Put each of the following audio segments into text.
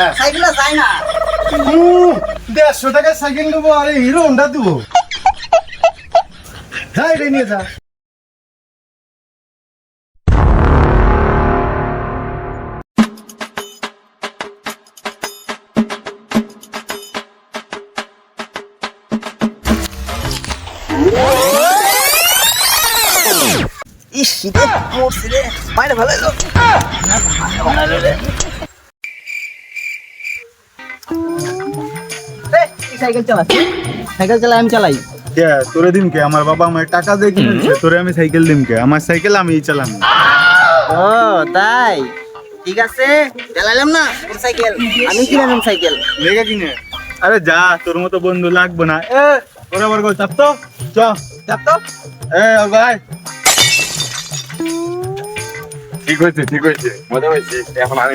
হ্যাঁ। সাইকেলটা যায় না। উম, দেড়শো টাকার সাইকেল নেব আরে হিরো হোন্ডা দেবো। যা এটা নিয়ে যা। ইস শীতে মরছি রে। বাইরে ভালো সাইকেল সাইকেল চালাই আমি চালাই। কে? তোরে দিন কে? আমার বাবা আমার টাকা দিয়ে কিনেছে তোরে আমি সাইকেল দিন কে? আমার সাইকেল আমি চালাম। ও তাই? ঠিক আছে চালালাম না তোর সাইকেল। আমি কিনালাম সাইকেল। কিনে? আরে যা তোর মতো বন্ধু লাগবে না। এ। ওরে চাপ তো। চ। চাপ তো। এ ভাই। ঠিক হয়েছে ঠিক হয়েছে। মজা হয়েছে। এখন আমি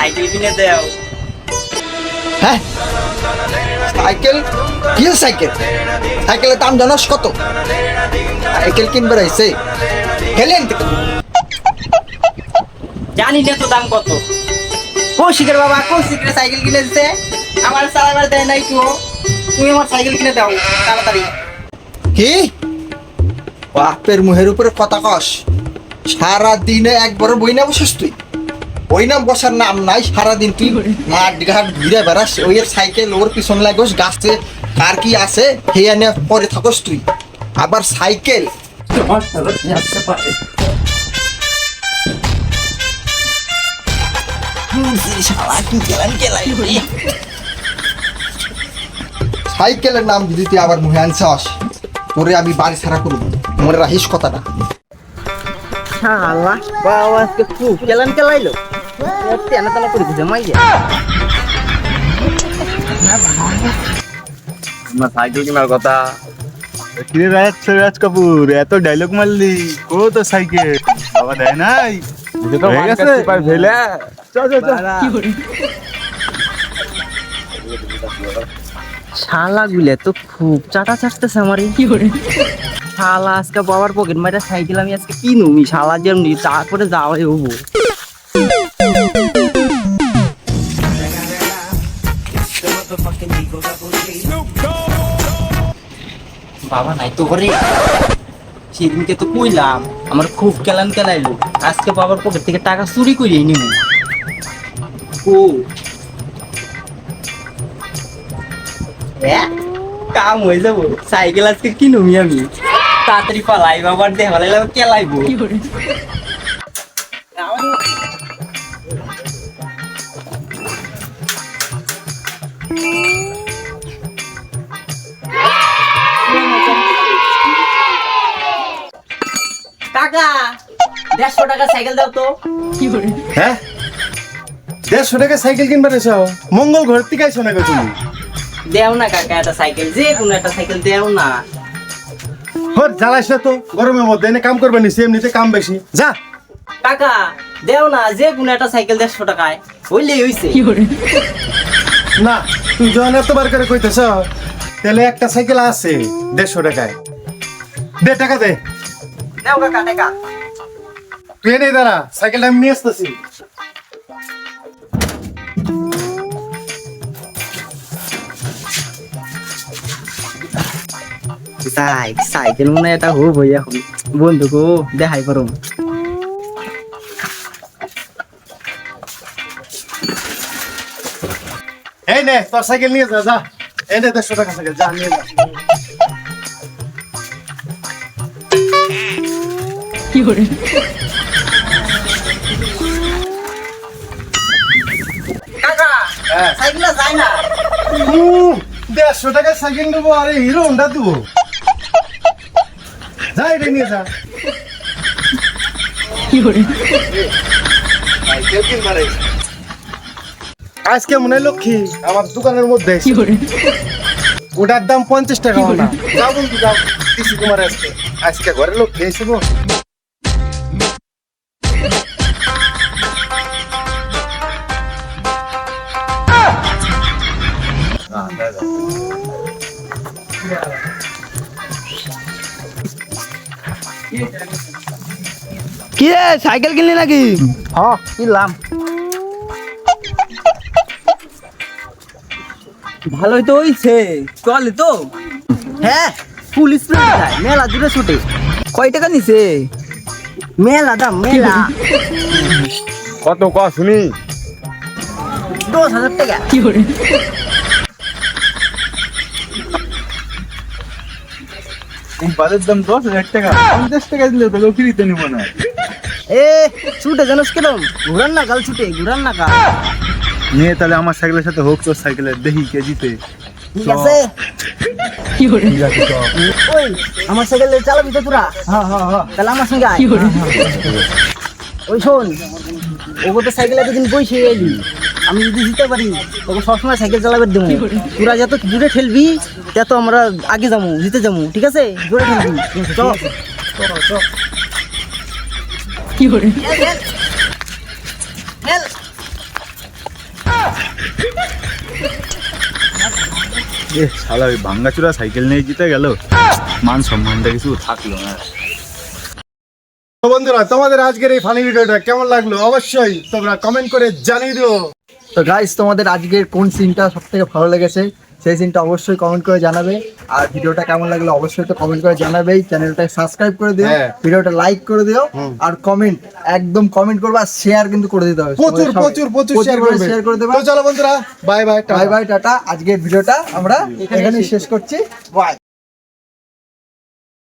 সাইকেল কিনে দাও হ্যাঁ? সাইকেল? কি সাইকেল? সাইকেলের দাম জানাস কত? সাইকেল কিনবে গেলেন জানি না তো দাম কত। কৌশিকের বাবা কৌশিকের সাইকেল কিনে দিতে আমার চালাবার দেয় নাই তো। তুমি আমার সাইকেল কিনে দাও তাড়াতাড়ি। কি? বাপের মুহের উপরে কথা কস। সারা দিনে একবার বইনা বসিস তুই। বইনা বসার নাম নাই সারা দিন তুই মাঠ ঘাট ঘুরে বেড়াস ওই সাইকেল ওর পিছন লাগোস গাছে কার কি আছে হে এনে পরে থাকস তুই। আবার সাইকেল। সাইকেলের নাম যদি তুই আবার মুহে আনছাস তোরে আমি বাড়ি ছাড়া করব মনে রাখিস কথাটা। বাবা আজকে খুব গেলাম গেলাইলো তেনা তেনা করে দিছে মাইয়া। আমার সাইকেল কেনার কথা। কিরে রাজ রাজ কাপুর এত ডায়লগ মারলি ও তো সাইকেল? বাবা দেয় নাই। হয়ে গেছে? ফেলে। চ চ চ শালা গুলে তো খুব চাটা চাটতেছে আমার কি করে শালা আজকে বাবার পকেট মাইরা সাইকেল আমি আজকে কিনুমি শালা যেমনি তারপরে যাওয়াই হব। বাবা নাই তো ঘরে। সেদিনকে তো কইলাম আমার খুব কেলান কেলাইলো। আজকে বাবার পকেট থেকে টাকা চুরি করিয়ে নিব ও? কাম হয়ে যাব। সাইকেল আজকে কিনুমি আমি। তাড়াতাড়ি পালাই বাবার দেহ লাইলাম কেলাইবো। দেড়শো টাকা সাইকেল দাও তো। হ্যাঁ? দেড়শো টাকা সাইকেল কিনবার এসো। মঙ্গল ঘর থেকে আইসো না তুমি। দেও না কাকা একটা সাইকেল যে কোনো একটা সাইকেল দেও না। হর জ্বালাইস না তো গরমের মধ্যে এনে কাম করবে নিছি এমনিতে কাম বেশি। যা। কাকা দেও না যে কোনো একটা সাইকেল দেড়শো টাকায় হইলেই হইছে। না তুই যখন এতবার করে কইতেছ তাহলে একটা সাইকেল আছে দেড়শো টাকায়। দে টাকা দে। দেও কাকা টাকা। তুই এনে দাঁড়া সাইকেলটা আমি নিয়ে আসতেছি। সাই সাইকেল মনে এটা হোক হই এখন বন্ধুকো দেখাই পারো এই নে তোর সাইকেল নিয়ে যা যা। এই নে দেড়শো টাকা সাইকেল যা নিয়ে যা। কাকা হ্যাঁ। সাইকেলটা যায় না দেড়শো টাকা সাইকেল নেব আরে হিরো হোন্ডা দেবো যা এটা নিয়ে যা আজকে মনে হয় লক্ষ্মী আমার দোকানের মধ্যে। ওটার দাম পঞ্চাশ টাকা না যাও বন্ধু যাও। দিছি তোমার আজকে। আজকে ঘরে লক্ষ্মী এসে কি রে সাইকেল কিনলি নাকি? হ্যাঁ কিনলাম। ভালোই তো হইছে। চলে তো। হ্যাঁ পুলিশ স্প্রে মেলা দূরে ছুটে। কয় টাকা নিছে? মেলা দাম মেলা। কত ক শুনি? দশ হাজার টাকা। কি করে? বাজার দাম দশ হাজার টাকা পঞ্চাশ টাকা দিলে তো লোক ফ্রিতে নিব না। এ ছুটে জানোস কিরম? ঘুরান না কাল ছুটে ঘুরান না কাল নিয়ে তাহলে আমার সাইকেলের সাথে হোক তোর সাইকেলের দেখি কেজিতে। ঠিক আছে। কি করে ওই আমার সাইকেল চালাবি তো তোরা। হ্যাঁ হ্যাঁ হ্যাঁ। তাহলে আমার সঙ্গে আয়। ওই শোন ওগো তো সাইকেল এতদিন বইছে এলি। আমি যদি জিতে পারি তখন সবসময় সাইকেল চালাবে দেবো। তোরা যত দূরে খেলবি তত আমরা আগে যাব জিতে যাব ঠিক আছে? দূরে খেলবি। চল। কি করে? এ শালা ওই ভাঙ্গাচুরা সাইকেল নিয়ে জিতে গেল। মান সম্মানটা কিছু থাকল না। বন্ধুরা তোমাদের আজকের এই ফানি ভিডিওটা কেমন লাগল? অবশ্যই তোমরা কমেন্ট করে জানিয়ে দিও। তো গাইস তোমাদের আজকের কোন সিনটা সব থেকে ভালো লেগেছে সেই সিনটা অবশ্যই কমেন্ট করে জানাবে। আর ভিডিওটা কেমন লাগল অবশ্যই তো কমেন্ট করে জানাবেই। চ্যানেলটা সাবস্ক্রাইব করে দিও হ্যাঁ। ভিডিওটা লাইক করে দিও। আর কমেন্ট একদম কমেন্ট করবে আর শেয়ার কিন্তু করে দিতে হবে। প্রচুর প্রচুর প্রচুর শেয়ার করবে। শেয়ার করে দেবে। তো চলো বন্ধুরা bye bye bye bye tata. আজকের ভিডিওটা আমরা এখানেই শেষ করছি। বাই